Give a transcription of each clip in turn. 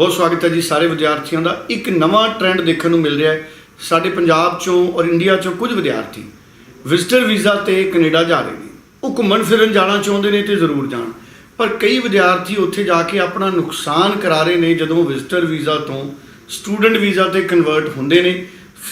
ਬਹੁਤ ਸਵਾਗਤ ਹੈ ਜੀ ਸਾਰੇ ਵਿਦਿਆਰਥੀਆਂ ਦਾ। ਇੱਕ ਨਵਾਂ ਟ੍ਰੈਂਡ ਦੇਖਣ ਨੂੰ ਮਿਲ ਰਿਹਾ ਹੈ। ਸਾਡੇ ਪੰਜਾਬ ਚੋਂ ਔਰ ਇੰਡੀਆ ਚੋਂ ਕੁਝ ਵਿਦਿਆਰਥੀ ਵਿਜ਼ਟਰ ਵੀਜ਼ਾ ਤੇ ਕੈਨੇਡਾ ਜਾ ਰਹੇ ਨੇ। ਉਹ ਘੁੰਮਣ ਫਿਰਨ ਜਾਣਾ ਚਾਹੁੰਦੇ ਨੇ ਤੇ ਜ਼ਰੂਰ ਜਾਣ। ਪਰ ਕਈ ਵਿਦਿਆਰਥੀ ਉੱਥੇ ਜਾ ਕੇ ਆਪਣਾ ਨੁਕਸਾਨ ਕਰਾ ਰਹੇ ਨੇ ਜਦੋਂ ਵਿਜ਼ਟਰ ਵੀਜ਼ਾ ਤੋਂ ਸਟੂਡੈਂਟ ਵੀਜ਼ਾ ਤੇ ਕਨਵਰਟ ਹੁੰਦੇ ਨੇ।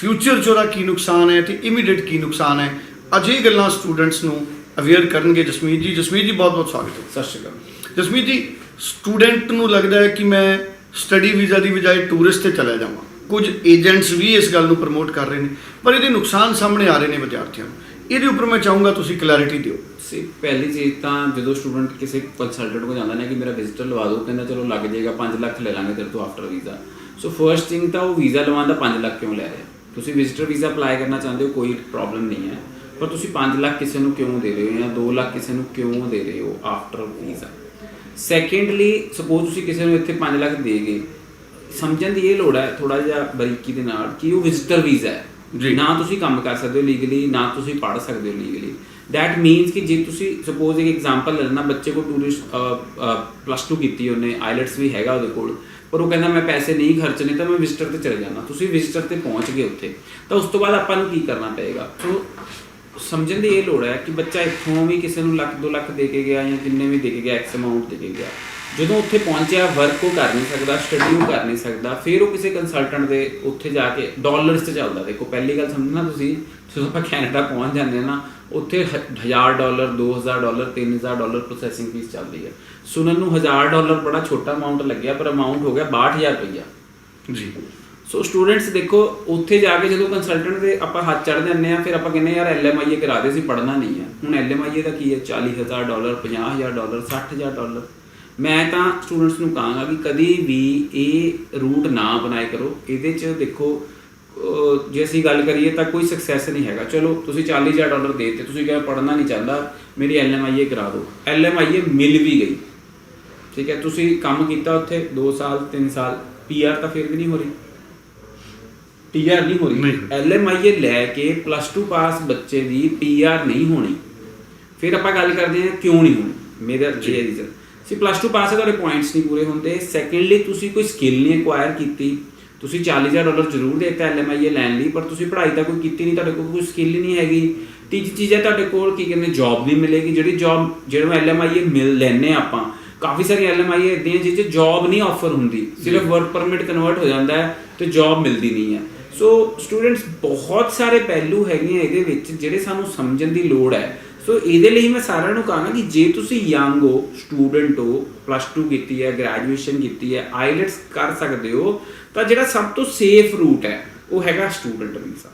ਫਿਊਚਰ 'ਚ ਉਹਦਾ ਕੀ ਨੁਕਸਾਨ ਹੈ ਤੇ ਇਮੀਡੀਏਟ ਕੀ ਨੁਕਸਾਨ ਹੈ ਅੱਜ ਗੱਲਾਂ ਸਟੂਡੈਂਟਸ ਨੂੰ ਅਵੇਅਰ ਕਰਨਗੇ। ਜਸਮੀਤ ਜੀ ਜਸਮੀਤ ਜੀ ਬਹੁਤ ਬਹੁਤ ਸਵਾਗਤ ਹੈ। ਸਤਿ ਸ਼੍ਰੀ ਅਕਾਲ। ਜਸਮੀਤ ਜੀ ਸਟੂਡੈਂਟ ਨੂੰ ਲੱਗਦਾ ਹੈ ਕਿ ਮੈਂ ਸਟੱਡੀ ਵੀਜ਼ਾ ਦੀ ਬਜਾਏ ਟੂਰਿਸਟ ਤੇ ਚਲਾ ਜਾਵਾਂ। ਕੁਝ ਏਜੰਟਸ ਵੀ ਇਸ ਗੱਲ ਨੂੰ ਪ੍ਰਮੋਟ ਕਰ ਰਹੇ ਨੇ, ਪਰ ਇਹਦੇ ਨੁਕਸਾਨ ਸਾਹਮਣੇ ਆ ਰਹੇ ਨੇ ਵਿਦਿਆਰਥੀਆਂ ਨੂੰ। ਇਹਦੇ ਉੱਪਰ ਮੈਂ ਚਾਹੂੰਗਾ ਤੁਸੀਂ ਕਲੈਰਿਟੀ ਦਿਓ। ਸੀ, ਪਹਿਲੀ ਚੀਜ਼ ਤਾਂ ਜਦੋਂ ਸਟੂਡੈਂਟ ਕਿਸੇ ਕੰਸਲਟੈਂਟ ਕੋਲ ਜਾਂਦਾ ਨਾ ਕਿ ਮੇਰਾ ਵਿਜ਼ਟਰ ਲਵਾ ਦਿਓ, ਕਹਿੰਦਾ ਚਲੋ ਲੱਗ ਜਾਏਗਾ 5 ਲੱਖ ਲੈ ਲਾਂਗੇ ਤੇਰੇ ਤੋਂ after visa so first thing ਤਾਂ ਉਹ ਵੀਜ਼ਾ ਲਵਾਉਣ ਦਾ 5 ਲੱਖ ਕਿਉਂ ਲੈ ਰਿਹਾ ਤੁਸੀਂ ਵਿਜ਼ਿਟਰ ਵੀਜ਼ਾ ਅਪਲਾਈ ਕਰਨਾ ਚਾਹੁੰਦੇ ਹੋ, ਕੋਈ ਪ੍ਰੋਬਲਮ ਨਹੀਂ ਹੈ। ਪਰ ਤੁਸੀਂ 5 ਲੱਖ ਕਿਸੇ ਨੂੰ ਕਿਉਂ ਦੇ ਰਹੇ ਹੋ ਜਾਂ 2 ਲੱਖ ਕਿਸੇ ਨੂੰ ਕਿਉਂ ਦੇ ਰਹੇ ਹੋ ਆਫਟਰ ਵੀਜ਼ਾ ਸੈਕੰਡਲੀ ਸਪੋਜ਼ ਤੁਸੀਂ ਕਿਸੇ ਨੂੰ ਇੱਥੇ 5 ਲੱਖ ਦੇ ਗਏ ਸਮਝਣ ਦੀ ਇਹ ਲੋੜ ਹੈ ਥੋੜਾ ਜਿਹਾ ਬਰੀਕੀ ਦੇ ਨਾਲ ਕਿ ਉਹ ਵਿਜ਼ਟਰ ਵੀਜ਼ਾ ਹੈ। ਜੀ। ਨਾ ਤੁਸੀਂ ਕੰਮ ਕਰ ਸਕਦੇ ਹੋ ਲੀਗਲੀ ਨਾ ਤੁਸੀਂ ਪੜ੍ਹ ਸਕਦੇ ਹੋ ਲੀਗਲੀ ਦੈਟ ਮੀਨਸ ਕਿ ਜੇ ਤੁਸੀਂ ਸਪੋਜ਼ ਇੱਕ ਐਗਜ਼ਾਮਪਲ ਲੈ ਲੈਣਾ ਬੱਚੇ ਕੋਲ ਟੂਰਿਸਟ ਪਲੱਸ 2 ਕੀਤੀ ਉਹਨੇ ਆਈਲੈਟਸ ਵੀ ਹੈਗਾ ਉਹਦੇ ਕੋਲ। ਪਰ ਉਹ ਕਹਿੰਦਾ ਮੈਂ ਪੈਸੇ ਨਹੀਂ ਖਰਚਣੇ ਤਾਂ ਮੈਂ ਵਿਜ਼ਟਰ ਤੇ ਚਲੇ ਜਾਣਾ। ਤੁਸੀਂ ਵਿਜ਼ਟਰ ਤੇ ਪਹੁੰਚ ਗਏ ਉੱਥੇ। ਤਾਂ ਉਸ ਤੋਂ ਬਾਅਦ ਆਪਾਂ ਨੂੰ ਕੀ ਕਰਨਾ ਪਏਗਾ? ਸੋ ਸਮਝਣ ਦੀ ਇਹ ਲੋੜ ਹੈ ਕਿ ਬੱਚਾ ਇੱਥੋਂ ਵੀ ਕਿਸੇ ਨੂੰ ਲੱਖ 2 ਲੱਖ ਦੇ ਕੇ ਗਿਆ ਜਾਂ ਜਿੰਨੇ ਵੀ ਦੇ ਕੇ ਗਿਆ ਐਕਸ ਅਮਾਉਂਟ ਦੇ ਕੇ ਗਿਆ। ਜਦੋਂ ਉੱਥੇ ਪਹੁੰਚਿਆ ਵਰਕ ਉਹ ਕਰ ਨਹੀਂ ਸਕਦਾ ਸਟੱਡੀ ਉਹ ਕਰ ਨਹੀਂ ਸਕਦਾ, ਫਿਰ ਉਹ ਕਿਸੇ ਕੰਸਲਟੈਂਟ ਦੇ ਉੱਥੇ ਜਾ ਕੇ ਡਾਲਰਸ ਤੇ ਚੱਲਦਾ। ਦੇਖੋ, ਪਹਿਲੀ ਗੱਲ ਸਮਝਣਾ ਤੁਸੀਂ, ਜਦੋਂ ਆਪਾਂ ਕੈਨੇਡਾ ਪਹੁੰਚ ਜਾਂਦੇ ਹਾਂ ਨਾ, ਉੱਥੇ 1000 dollar 2000 dollar 3000 dollar processing fee ਚੱਲਦੀ ਹੈ। ਸੁਣਨ ਨੂੰ 1000 ਡਾਲਰ ਬੜਾ ਛੋਟਾ ਅਮਾਉਂਟ ਲੱਗਿਆ, ਪਰ ਅਮਾਉਂਟ ਹੋ ਗਿਆ 62000 ਰੁਪਈਆ। ਜੀ। ਸੋ ਸਟੂਡੈਂਟਸ ਦੇਖੋ, ਉੱਥੇ ਜਾ ਕੇ ਜਦੋਂ ਕੰਸਲਟੈਂਟ ਦੇ ਆਪਾਂ ਹੱਥ ਚੜ ਜਾਂਦੇ ਆ ਫਿਰ ਆਪਾਂ ਕਹਿੰਦੇ ਯਾਰ ਐਲਐਮਆਈਏ ਕਰਾ ਦੇ ਸੀ ਪੜਨਾ ਨਹੀਂ ਹੈ ਹੁਣ ਐਲਐਮਆਈਏ ਦਾ ਕੀ ਹੈ 40000 ਡਾਲਰ 50000 ਡਾਲਰ 60000 ਡਾਲਰ। ਮੈਂ ਤਾਂ ਸਟੂਡੈਂਟਸ ਨੂੰ ਕਹਾਂਗਾ ਕਿ ਕਦੀ ਵੀ ਇਹ ਰੂਟ ਨਾ ਬਣਾਏ ਕਰੋ। ਇਹਦੇ 'ਚ ਦੇਖੋ ਜੇ ਅਸੀਂ ਗੱਲ ਕਰੀਏ ਤਾਂ ਕੋਈ ਸਕਸੈਸ ਨਹੀਂ ਹੈਗਾ। ਚਲੋ, ਤੁਸੀਂ 40000 ਡਾਲਰ ਦੇ ਦਿੱਤੇ, ਤੁਸੀਂ ਕਿਹਾ ਪੜਨਾ ਨਹੀਂ ਚਾਹੁੰਦਾ, ਮੇਰੀ ਐਲਐਮਆਈਏ ਕਰਾ ਦਿਓ। ਐਲਐਮਆਈਏ ਮਿਲ ਵੀ ਗਈ। ਠੀਕ ਹੈ, ਤੁਸੀਂ ਕੰਮ ਕੀਤਾ ਉੱਥੇ 2 ਸਾਲ 3 ਸਾਲ। ਪੀਆਰ ਤਾਂ ਫਿਰ ਵੀ ਨਹੀਂ ਹੋ ਰਹੀ। ਪੀਆਰ ਨਹੀਂ ਹੋ ਨਹੀਂ ਰਹੀ ਹੋਈ। ਐਲਐਮਆਈਏ ਲੈ ਕੇ ਪਲੱਸ 2 ਪਾਸ ਬੱਚੇ ਦੀ ਪੀਆਰ ਨਹੀਂ ਹੋਣੀ। ਫਿਰ ਆਪਾਂ ਗੱਲ ਕਰਦੇ ਹਾਂ ਕਿਉਂ ਨਹੀਂ ਹੋਣੀ? ਮੇਰਾ ਜੀ। ਇਹ ਰੀਜ਼ਨ ਸੀ ਪਲੱਸ 2 ਪਾਸ ਹੈ ਤੁਹਾਡੇ ਪੁਆਇੰਟਸ ਨਹੀਂ ਪੂਰੇ ਹੁੰਦੇ। ਸੈਕੰਡਲੀ ਤੁਸੀਂ ਕੋਈ ਸਕਿੱਲ ਨਹੀਂ ਐਕਵਾਇਰ ਕੀਤੀ। ਤੁਸੀਂ 40000 ਡਾਲਰ ਜ਼ਰੂਰ ਦੇਤਾ ਐਲਐਮਆਈਏ ਲੈਣ ਲਈ ਪਰ ਤੁਸੀਂ ਪੜ੍ਹਾਈ ਤਾਂ ਕੋਈ ਕੀਤੀ ਨਹੀਂ ਤੁਹਾਡੇ ਕੋਲ ਕੋਈ ਸਕਿੱਲ ਹੀ ਨਹੀਂ ਹੈਗੀ। ਤੀਜੀ ਚੀਜ਼ ਹੈ ਤੁਹਾਡੇ ਕੋਲ ਕੀ ਕਹਿੰਦੇ ਜੌਬ ਨਹੀਂ ਮਿਲੇਗੀ। ਜਿਹੜੀ ਜੌਬ ਜਿਹੜਾ ਐਲਐਮਆਈਏ ਮਿਲ ਲੈਨੇ ਆਪਾਂ ਕਾਫੀ ਸਾਰੀ ਐਲਐਮਆਈਏ ਇਦਾਂ ਜਿਹ 'ਚ ਜੌਬ ਨਹੀਂ ਆਫਰ ਹੁੰਦੀ। ਸਿਰਫ ਵਰਕ ਪਰਮਿਟ ਕਨਵਰਟ ਹੋ ਜਾਂਦਾ ਹੈ ਤੇ ਜੌਬ ਮਿਲਦੀ ਨਹੀਂ ਹੈ। ਸੋ ਸਟੂਡੈਂਟਸ ਬਹੁਤ ਸਾਰੇ ਪਹਿਲੂ ਹੈਗੇ ਆ ਇਹਦੇ ਵਿੱਚ ਜਿਹੜੇ ਸਾਨੂੰ ਸਮਝਣ ਦੀ ਲੋੜ ਹੈ। ਸੋ ਇਹਦੇ ਲਈ ਮੈਂ ਸਾਰਿਆਂ ਨੂੰ ਕਹਾਂਗਾ ਕਿ ਜੇ ਤੁਸੀਂ ਯੰਗ ਹੋ ਸਟੂਡੈਂਟ ਹੋ ਪਲੱਸ 2 ਕੀਤੀ ਹੈ ਗ੍ਰੈਜੂਏਸ਼ਨ ਕੀਤੀ ਹੈ ਆਈਲੈਟਸ ਕਰ ਸਕਦੇ ਹੋ, ਤਾਂ ਜਿਹੜਾ ਸਭ ਤੋਂ ਸੇਫ ਰੂਟ ਹੈ, ਉਹ ਹੈਗਾ ਸਟੂਡੈਂਟ ਵੀਜ਼ਾ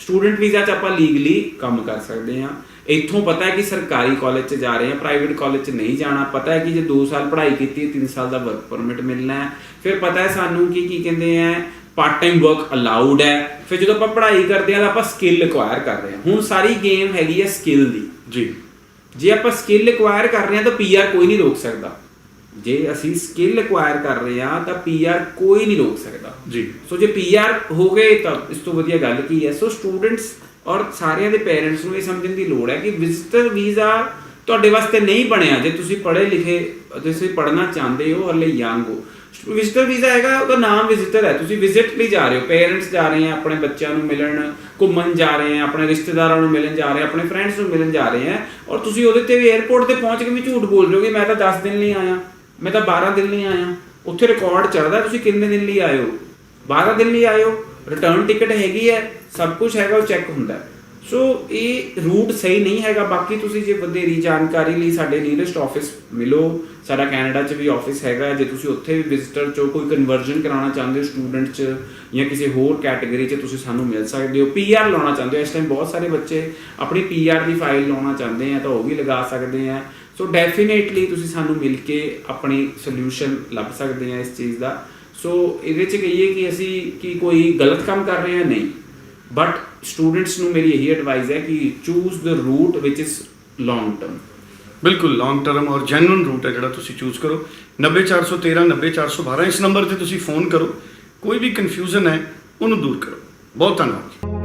ਸਟੂਡੈਂਟ ਵੀਜ਼ਾ 'ਚ ਆਪਾਂ ਲੀਗਲੀ ਕੰਮ ਕਰ ਸਕਦੇ ਹਾਂ। ਇੱਥੋਂ ਪਤਾ ਹੈ ਕਿ ਸਰਕਾਰੀ ਕਾਲਜ 'ਚ ਜਾ ਰਹੇ ਹਾਂ ਪ੍ਰਾਈਵੇਟ ਕਾਲਜ 'ਚ ਨਹੀਂ ਜਾਣਾ। ਪਤਾ ਹੈ ਕਿ ਜੇ 2 ਸਾਲ ਪੜ੍ਹਾਈ ਕੀਤੀ ਹੈ 3 ਸਾਲ ਦਾ ਵਰਕ ਪਰਮਿਟ ਮਿਲਣਾ ਹੈ। ਫਿਰ ਪਤਾ ਹੈ ਸਾਨੂੰ ਕਿ ਕੀ ਕਹਿੰਦੇ ਆ ਪਾਰਟ ਟਾਈਮ ਵਰਕ ਅਲਾਉਡ ਹੈ। ਫਿਰ ਜਦੋਂ ਆਪਾਂ ਪੜ੍ਹਾਈ ਕਰਦੇ ਹਾਂ ਤਾਂ ਆਪਾਂ ਸਕਿੱਲ ਐਕਵਾਇਰ ਕਰ ਰਹੇ ਹਾਂ। ਹੁਣ ਸਾਰੀ ਗੇਮ ਹੈਗੀ ਹੈ ਸਕਿੱਲ ਦੀ। ਜੀ। ਜੇ ਆਪਾਂ ਸਕਿੱਲ ਐਕਵਾਇਰ ਕਰ ਰਹੇ ਹਾਂ ਤਾਂ ਪੀਆਰ ਕੋਈ ਨਹੀਂ ਰੋਕ ਸਕਦਾ। ਜੇ ਅਸੀਂ ਸਕਿੱਲ ਐਕਵਾਇਰ ਕਰ ਰਹੇ ਹਾਂ ਤਾਂ ਪੀਆਰ ਕੋਈ ਨਹੀਂ ਰੋਕ ਸਕਦਾ। ਜੀ। ਸੋ ਜੇ ਪੀਆਰ ਹੋ ਗਏ ਤਾਂ ਇਸ ਤੋਂ ਵਧੀਆ ਗੱਲ ਕੀ ਹੈ? ਸੋ ਸਟੂਡੈਂਟਸ ਔਰ ਸਾਰਿਆਂ ਦੇ ਪੇਰੈਂਟਸ ਨੂੰ ਇਹ ਸਮਝਣ ਦੀ ਲੋੜ ਹੈ ਕਿ ਵਿਜ਼ਟਰ ਵੀਜ਼ਾ ਤੁਹਾਡੇ ਵਾਸਤੇ ਨਹੀਂ ਬਣਿਆ। ਜੇ ਤੁਸੀਂ ਪੜ੍ਹੇ ਲਿਖੇ ਤੁਸੀਂ ਪੜ੍ਹਨਾ ਚਾਹੁੰਦੇ ਹੋ ਹਲੇ ਯੰਗ ਹੋ। ਵਿਜ਼ਟਰ ਵੀਜ਼ਾ ਹੈਗਾ, ਉਹਦਾ ਨਾਮ ਵਿਜਿਟਰ ਹੈ। ਤੁਸੀਂ ਵਿਜ਼ਿਟ ਲਈ ਜਾ ਰਹੇ ਹੋ। ਪੇਰੈਂਟਸ ਜਾ ਰਹੇ ਆ ਆਪਣੇ ਬੱਚਿਆਂ ਨੂੰ ਮਿਲਣ, ਘੁੰਮਣ ਜਾ ਰਹੇ ਆ ਆਪਣੇ ਰਿਸ਼ਤੇਦਾਰਾਂ ਨੂੰ ਮਿਲਣ ਜਾ ਰਹੇ ਆ ਆਪਣੇ ਫਰੈਂਡਸ ਨੂੰ ਮਿਲਣ ਜਾ ਰਹੇ ਆ ਔਰ ਤੁਸੀਂ ਉਹਦੇ ਤੇ ਵੀ 에ਅਰਪੋਰਟ ਤੇ ਪਹੁੰਚ ਕੇ ਵੀ ਝੂਠ ਬੋਲ ਰਹੇ ਹੋ ਕਿ ਮੈਂ ਤਾਂ 10 ਦਿਨ ਲਈ ਆਇਆ, ਮੈਂ ਤਾਂ 12 ਦਿਨ ਲਈ ਆਇਆ। ਉੱਥੇ ਰਿਕਾਰਡ ਚੜਦਾ ਤੁਸੀਂ ਕਿੰਨੇ ਦਿਨ ਲਈ ਆਏ ਹੋ? 12 ਦਿਨ ਲਈ ਆਏ ਹੋ? ਰਿਟਰਨ ਟਿਕਟ ਹੈਗੀ ਹੈ, ਸਭ ਕੁਝ ਹੈਗਾ, ਉਹ ਚੈੱਕ ਹੁੰਦਾ ਹੈ। ਸੋ ਇਹ ਰੂਟ ਸਹੀ ਨਹੀਂ ਹੈਗਾ। ਬਾਕੀ ਤੁਸੀਂ ਜੇ ਵਧੇਰੀ ਜਾਣਕਾਰੀ ਲਈ ਸਾਡੇ ਨੀਅਰੈਸਟ ਆਫਿਸ ਮਿਲੋ, ਸਾਡਾ ਕੈਨੇਡਾ 'ਚ ਵੀ ਆਫਿਸ ਹੈਗਾ। ਜੇ ਤੁਸੀਂ ਉੱਥੇ ਵੀ ਵਿਜ਼ਿਟਰ 'ਚੋਂ ਕੋਈ ਕਨਵਰਜਨ ਕਰਾਉਣਾ ਚਾਹੁੰਦੇ ਹੋ ਸਟੂਡੈਂਟ 'ਚ ਜਾਂ ਕਿਸੇ ਹੋਰ ਕੈਟਾਗਰੀ 'ਚ, ਤੁਸੀਂ ਸਾਨੂੰ ਮਿਲ ਸਕਦੇ ਹੋ। ਪੀਆਰ ਲਾਉਣਾ ਚਾਹੁੰਦੇ ਹੋ। ਇਸ ਟਾਈਮ ਬਹੁਤ ਸਾਰੇ ਬੱਚੇ ਆਪਣੀ ਪੀਆਰ ਦੀ ਫਾਈਲ ਲਾਉਣਾ ਚਾਹੁੰਦੇ ਆ ਤਾਂ ਉਹ ਵੀ ਲਗਾ ਸਕਦੇ ਆ। ਸੋ ਡੈਫੀਨੇਟਲੀ ਤੁਸੀਂ ਸਾਨੂੰ ਮਿਲ ਕੇ ਆਪਣੀ ਸੋਲੂਸ਼ਨ ਲੱਭ ਸਕਦੇ ਆ ਇਸ ਚੀਜ਼ ਦਾ। ਸੋ ਇਹਦੇ 'ਚ ਕਹੀਏ ਕਿ ਅਸੀਂ ਕੀ ਕੋਈ ਗਲਤ ਕੰਮ ਕਰ ਰਹੇ ਹਾਂ ਨਹੀਂ। ਬਟ ਸਟੂਡੈਂਟਸ ਨੂੰ ਮੇਰੀ ਇਹੀ ਐਡਵਾਈਸ ਹੈ ਕਿ choose the route which is long term ਬਿਲਕੁਲ ਲੌਂਗ ਟਰਮ ਔਰ ਜੈਨੂਇਨ ਰੂਟ ਹੈ ਜਿਹੜਾ ਤੁਸੀਂ ਚੂਜ਼ ਕਰੋ। 90413 90412 ਇਸ ਨੰਬਰ ਤੇ ਤੁਸੀਂ ਫੋਨ ਕਰੋ। ਕੋਈ ਵੀ ਕਨਫਿਊਜ਼ਨ ਹੈ, ਉਹਨੂੰ ਦੂਰ ਕਰੋ। ਬਹੁਤ ਧੰਨਵਾਦ